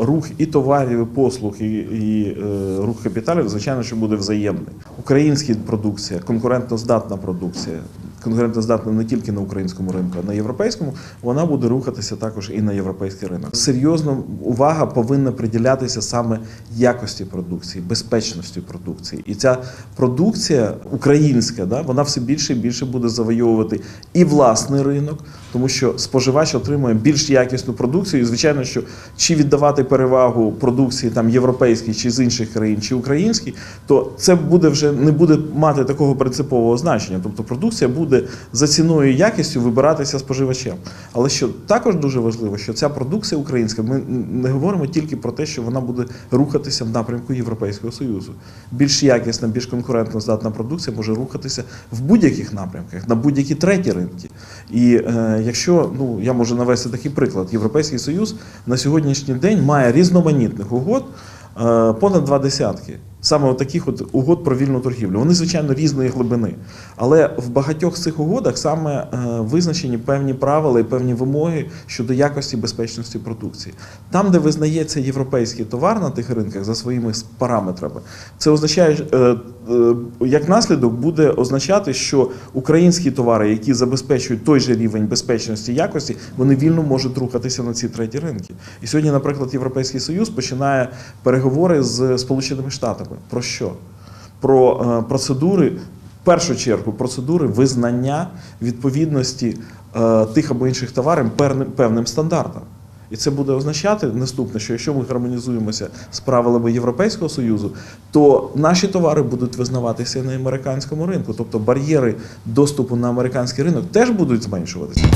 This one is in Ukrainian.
Рух і товарів, і послуг, і, і е, рух капіталів, звичайно, що буде взаємний. Українська продукція, конкурентноздатна продукція, конкурентоздатна не тільки на українському ринку, а на європейському, вона буде рухатися також і на європейський ринок. Серйозно увага повинна приділятися саме якості продукції, безпечності продукції. І ця продукція українська, да, вона все більше і більше буде завойовувати і власний ринок, тому що споживач отримує більш якісну продукцію. І звичайно, що чи віддавати перевагу продукції там європейській, чи з інших країн, чи українській, то це буде вже не буде мати такого принципового значення. Тобто продукція буде за ціною і якістю вибиратися споживачем. Але що також дуже важливо, що ця продукція українська, ми не говоримо тільки про те, що вона буде рухатися в напрямку Європейського Союзу. Більш якісна, більш конкурентно здатна продукція може рухатися в будь-яких напрямках, на будь-які треті ринки. І е, якщо ну я можу навести такий приклад, Європейський Союз на сьогоднішній день має різноманітних угод е, понад два десятки. Саме от таких от угод про вільну торгівлю. Вони, звичайно, різної глибини. Але в багатьох з цих угодах саме е, визначені певні правила і певні вимоги щодо якості безпечності продукції. Там, де визнається європейський товар на тих ринках за своїми параметрами, це означає, е, е, як наслідок буде означати, що українські товари, які забезпечують той же рівень безпечності і якості, вони вільно можуть рухатися на ці треті ринки. І сьогодні, наприклад, Європейський Союз починає переговори з Сполученими Штатами. Про що? Про е, процедури, в першу чергу, процедури визнання відповідності е, тих або інших товарів певним стандартам. І це буде означати наступне, що якщо ми гармонізуємося з правилами Європейського Союзу, то наші товари будуть визнаватися на американському ринку. Тобто бар'єри доступу на американський ринок теж будуть зменшуватися.